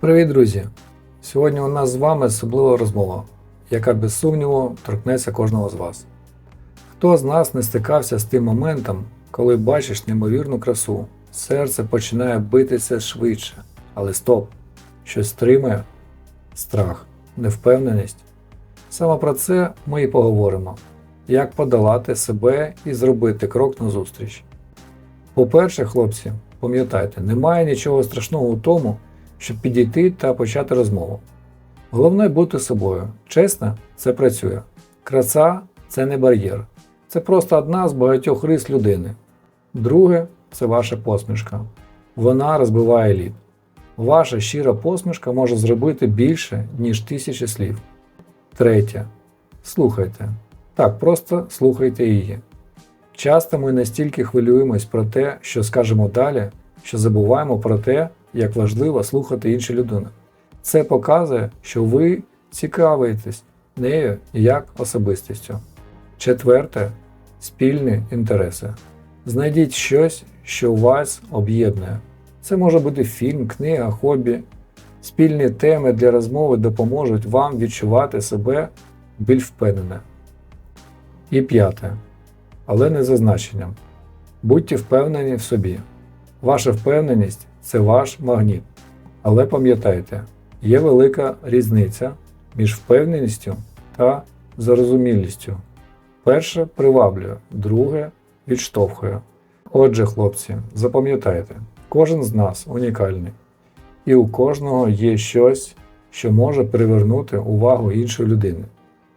Привіт, друзі! Сьогодні у нас з вами особлива розмова, яка без сумніву торкнеться кожного з вас. Хто з нас не стикався з тим моментом, коли бачиш неймовірну красу, серце починає битися швидше, але стоп, щось стримує страх, невпевненість. Саме про це ми і поговоримо: як подолати себе і зробити крок назустріч. По-перше, хлопці, пам'ятайте, немає нічого страшного у тому, щоб підійти та почати розмову. Головне бути собою. Чесно, це працює. Краса це не бар'єр. Це просто одна з багатьох рис людини. Друге це ваша посмішка. Вона розбиває лід. Ваша щира посмішка може зробити більше, ніж тисячі слів. Третє. Слухайте. Так, просто слухайте її. Часто ми настільки хвилюємось про те, що скажемо далі, що забуваємо про те, як важливо слухати іншу людину. Це показує, що ви цікавитесь нею як особистістю. Четверте спільні інтереси. Знайдіть щось, що вас об'єднує. Це може бути фільм, книга, хобі. Спільні теми для розмови допоможуть вам відчувати себе більш впевнене. І п'яте. Але не за значенням. Будьте впевнені в собі. Ваша впевненість це ваш магніт. Але пам'ятайте, є велика різниця між впевненістю та зарозумілістю. Перше приваблює, друге відштовхує. Отже, хлопці, запам'ятайте, кожен з нас унікальний, і у кожного є щось, що може привернути увагу іншої людини.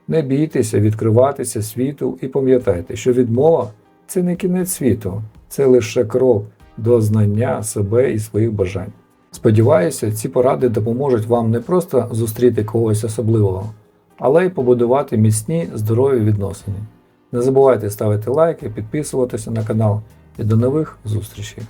Не бійтеся відкриватися світу і пам'ятайте, що відмова це не кінець світу, це лише крок до знання себе і своїх бажань. Сподіваюся, ці поради допоможуть вам не просто зустріти когось особливого, але й побудувати міцні здорові відносини. Не забувайте ставити лайки, підписуватися на канал і до нових зустрічей!